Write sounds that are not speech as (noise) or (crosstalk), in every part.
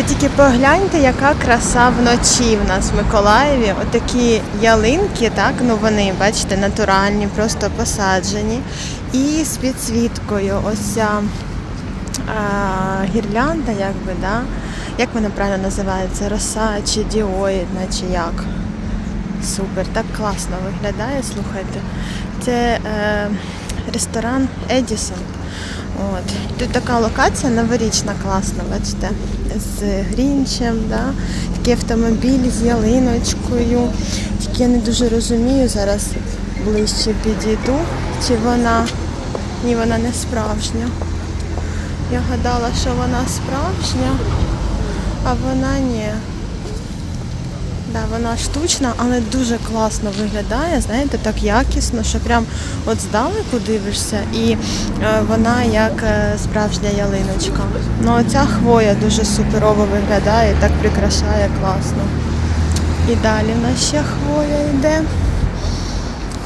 Ви тільки погляньте, яка краса вночі в нас в Миколаєві. Отакі ялинки, так, ну вони, бачите, натуральні, просто посаджені. І з підсвіткою. Ось ця гірлянда, якби, да? як вона правильно називається? Роса чи діоїдна, чи як? Супер, так класно виглядає, слухайте. Це е, ресторан Едісон. От. Тут така локація новорічна, класна, бачите, з Грінчем, да? такий автомобіль з ялиночкою. Тільки я не дуже розумію, зараз ближче підійду, чи вона. Ні, вона не справжня. Я гадала, що вона справжня, а вона ні. Да, вона штучна, але дуже класно виглядає, знаєте, так якісно, що прям от здалеку дивишся, і е, вона як е, справжня ялиночка. Ну оця хвоя дуже суперово виглядає, так прикрашає класно. І далі в нас ще хвоя йде.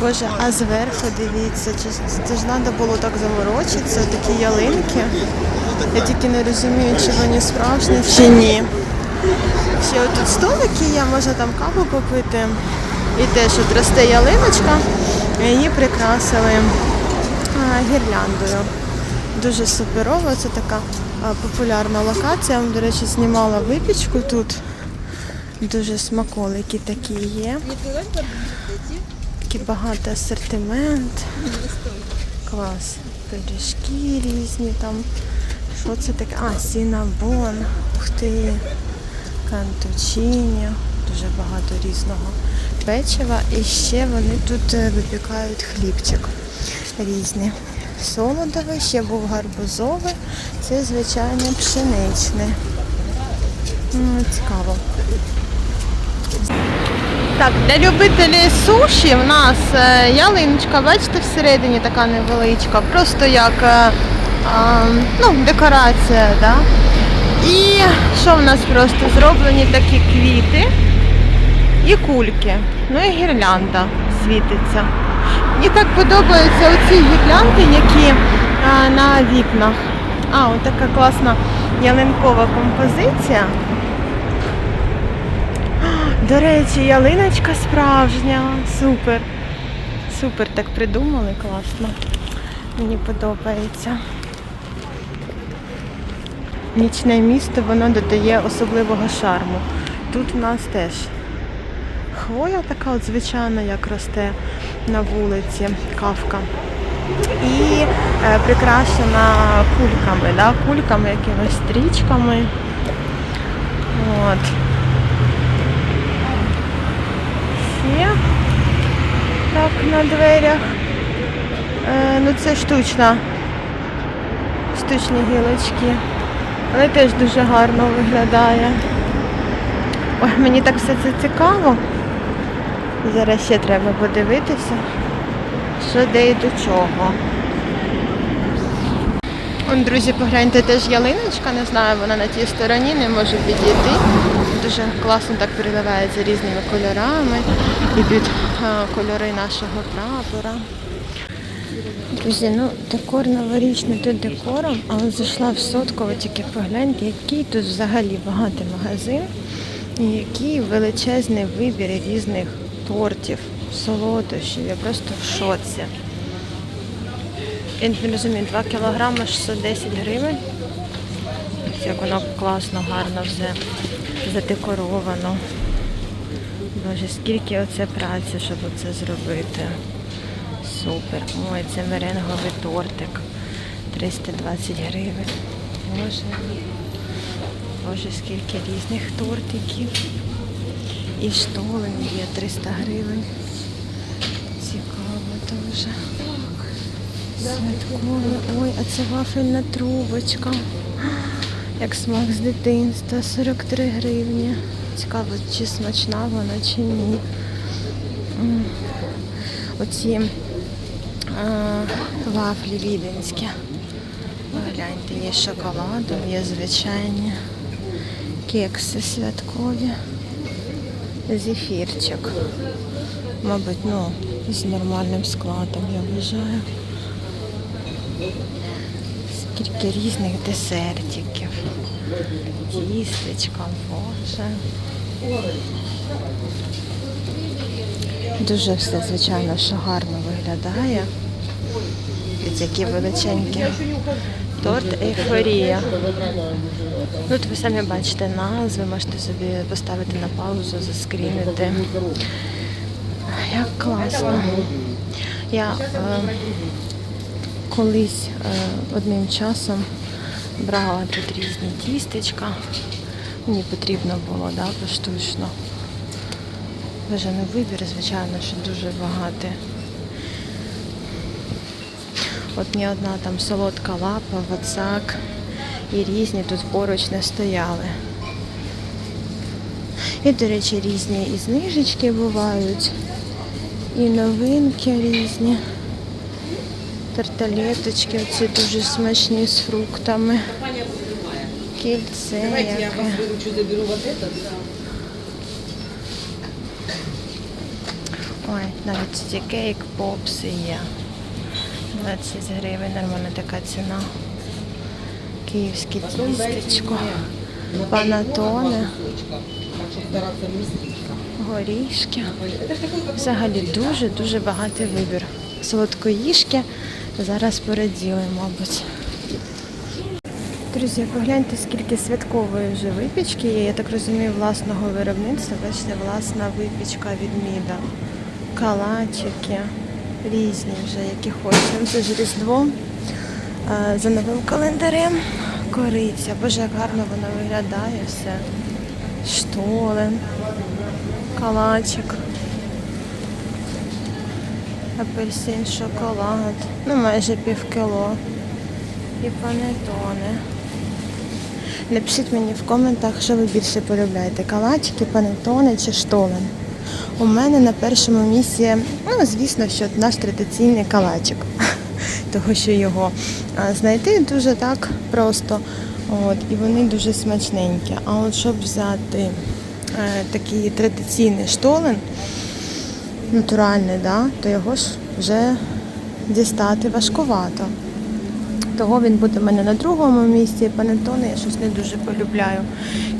Боже, а зверху дивіться, це ж треба було так заворочитися, такі ялинки. Я тільки не розумію, чи вони справжні, чи ні. Ще тут столики є, можна там каву попити. І теж от росте ялиночка, її прикрасили гірляндою. Дуже суперово, це така популярна локація. До речі, знімала випічку тут. Дуже смаколики такі є. Такий багатий асортимент. Клас. Пиріжки різні там. Що це таке? А, сінабон. Ух ти. Кантучині. Дуже багато різного печива. І ще вони тут е, випікають хлібчик різний. Солодовий, ще був гарбузовий. Це, звичайно, пшеничний. М, Цікаво. Так, для любителів суші в нас е, ялиночка, бачите, всередині така невеличка, просто як е, ну, декорація. Да? І що в нас просто зроблені такі квіти і кульки. Ну і гірлянда світиться. Мені так подобаються оці гірлянди, які а, на вікнах. А, от така класна ялинкова композиція. (gasps) До речі, ялиночка справжня. Супер. Супер так придумали, класно. Мені подобається. Нічне місто, воно додає особливого шарму. Тут в нас теж хвоя така от звичайна, як росте на вулиці, кавка. І е, прикрашена кульками, да? кульками, якимись стрічками. От. Ще так на дверях. Е, ну це штучна. Штучні гілочки. Але теж дуже гарно виглядає. Ой, мені так все це цікаво. Зараз ще треба подивитися, що де і до чого. Он, друзі, погляньте, теж ялиночка, не знаю, вона на тій стороні, не можу підійти. Дуже класно так переливається різними кольорами і під кольори нашого прапора. Друзі, ну декор новорічний тут декором, але зайшла в сотково, тільки погляньте, який тут взагалі багатий магазин і який величезний вибір різних тортів, солодощів. Я просто в шоці. Я не розумію, 2 кілограми 610 гривень. Як воно класно, гарно все задекоровано. Боже, скільки оце праці, щоб це зробити. Супер. Ой, це меренговий тортик. 320 гривень. Боже. Боже, скільки різних тортиків. І штолен є 300 гривень. Цікаво дуже. Святкове. Ой, а це вафельна трубочка. Як смак з дитинства. 43 гривні. Цікаво, чи смачна вона, чи ні. Оці вафлі віденські. Гляньте, є шоколадом, є звичайні кекси святкові. Зефірчик. Мабуть, ну, з нормальним складом, я вважаю. Скільки різних десертиків. Тістечка, боже. Дуже все, звичайно, що гарно виглядає. Ось які величенькі. Торт ейфорія. Тут ви самі бачите назви, можете собі поставити на паузу, заскрінити. Як класно. Я е, колись е, одним часом брала тут різні тістечка. Мені потрібно було, да, поштучно. Не вибір, звичайно, що дуже багатий. От ні одна там солодка лапа, вацак і різні тут поруч не стояли. І, до речі, різні і знижечки бувають, і новинки різні. Тарталеточки оці дуже смачні з фруктами. Кільце Давайте я вас заберу вот этот. Ой, навіть ці кейк попси є. 20 гривень, нормальна така ціна. Київське тістечко, вместиться. горішки. Взагалі дуже-дуже багатий вибір. Солодкоїжки зараз пораділи, мабуть. Друзі, погляньте, скільки святкової вже випічки є. Я так розумію, власного виробництва. Бачите, власна випічка від Міда. Калачики різні вже, які хочемо. Це ж Різдво е, за новим календарем. Кориця. Боже, як гарно вона виглядає все. Штолен, калачик апельсин, шоколад, ну майже пів кіло. І панетони. Напишіть мені в коментах, що ви більше полюбляєте, калачики, панетони чи штолен. У мене на першому місці, ну, звісно, що наш традиційний калачик. (laughs) Того, що його знайти дуже так просто. От, і вони дуже смачненькі. А от щоб взяти е, такий традиційний штолен, натуральний, да, то його ж вже дістати важкувато. Того він буде в мене на другому місці. Панетони я щось не дуже полюбляю.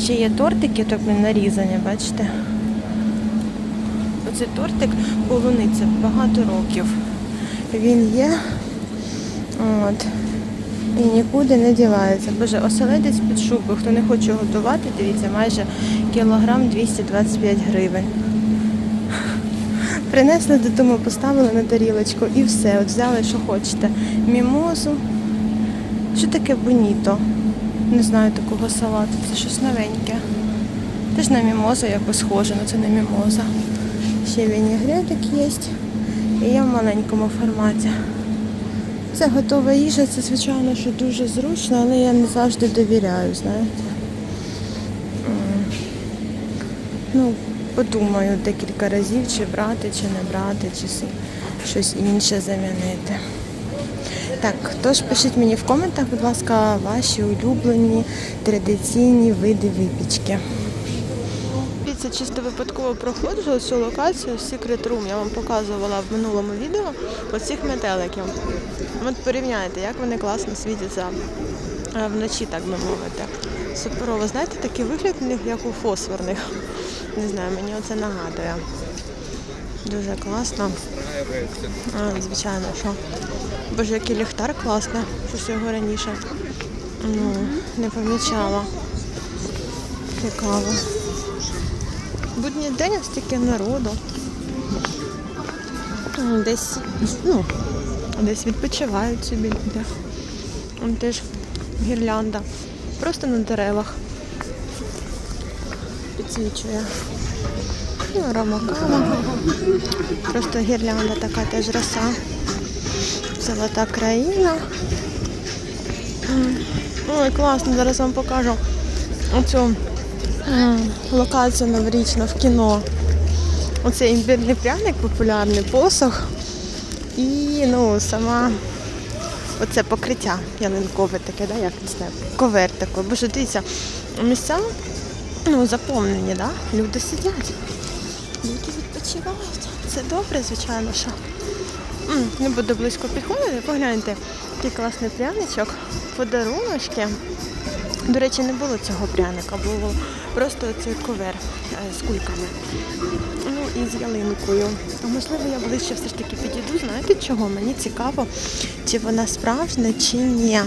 Ще є тортики, так нарізані, бачите? Оцей тортик полуниця багато років. Він є. От. І нікуди не дівається. Боже, оселедець під шубою. Хто не хоче готувати, дивіться, майже кілограм 225 гривень. Принесли додому, поставили на тарілочку і все. От взяли, що хочете. Мімозу. Що таке боніто? Не знаю такого салату. Це щось новеньке. Теж на мімозу якось схоже, але це не мімоза. Ще вінігретик є. І я в маленькому форматі. Це готова їжа, це звичайно, що дуже зручно, але я не завжди довіряю, знаєте. Ну, подумаю декілька разів, чи брати, чи не брати, чи щось інше замінити. Так, тож пишіть мені в коментах, будь ласка, ваші улюблені традиційні види випічки. Це чисто випадково проходжу цю локацію Secret Room. Я вам показувала в минулому відео оцих метеликів. От порівняйте, як вони класно світяться е, вночі, так би мовити. Суперово. Знаєте, такий вигляд у них, як у фосфорних. Не знаю, мені оце нагадує. Дуже класно. А, звичайно, що. Боже, який ліхтар класний. Щось його раніше ну, не помічала. Цікаво. Будній день стільки народу. Десь, ну, десь відпочивають собі люди. Вон теж гірлянда. Просто на деревах. Підсвічує. Ну, кава. Просто гірлянда така теж роса. Золота країна. Ой, класно, зараз вам покажу оцю м, локацію новорічну в кіно. Оцей імбірний пряник популярний, посох. І ну, сама оце покриття ялинкове таке, да, як не знаю, ковер такий. Бо що дивіться, місця ну, заповнені, да? люди сидять. Люди відпочивають. Це добре, звичайно, що. Не буду близько підходити, погляньте, який класний пряничок, подаруночки. До речі, не було цього пряника, було просто цей ковер е, з кульками. Ну і з ялинкою. Можливо, я ближче все ж таки підійду. Знаєте чого? Мені цікаво, чи вона справжня, чи ні.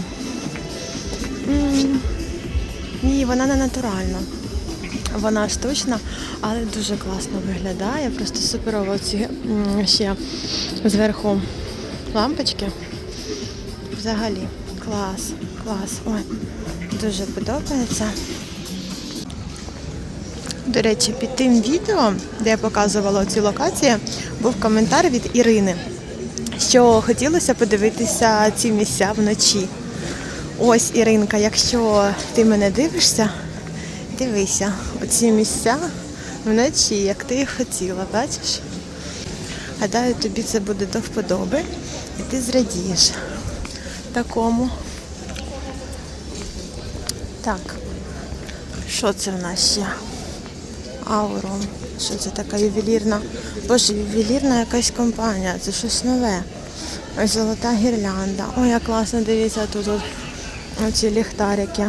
Ні, вона не натуральна. Вона штучна, але дуже класно виглядає. Просто суперово ці ще зверху лампочки. Взагалі, клас, клас. Ой, дуже подобається. До речі, під тим відео, де я показувала ці локації, був коментар від Ірини, що хотілося подивитися ці місця вночі. Ось, Іринка, якщо ти мене дивишся, дивися, оці місця вночі, як ти їх хотіла, бачиш? Гадаю, тобі це буде до вподоби, і ти зрадієш такому. Так, що це в нас ще? Аурум. Що це така ювелірна? Боже, ювелірна якась компанія, це щось нове. Ось золота гірлянда. Ой, як класно, дивіться, тут от оці ліхтарики.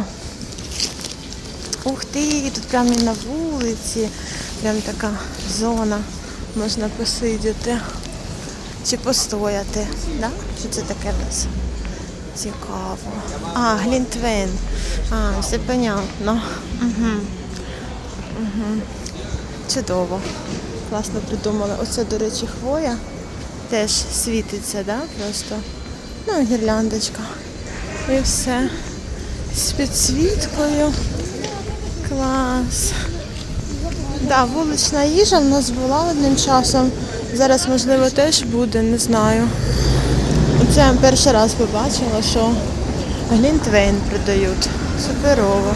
Ух ти, тут прямо і на вулиці, прям така зона. Можна посидіти чи постояти. Да? Що це таке в нас? Цікаво. А, Глінтвейн. А, все понятно. Угу. Угу. Чудово. Класно придумали. Оце, до речі, хвоя теж світиться, да? Просто. Ну, гірляндочка. І все. З підсвіткою. Клас. Да, вулична їжа в нас була одним часом. Зараз, можливо, теж буде, не знаю. Це я перший раз побачила, що глінтвейн продають. Суперово.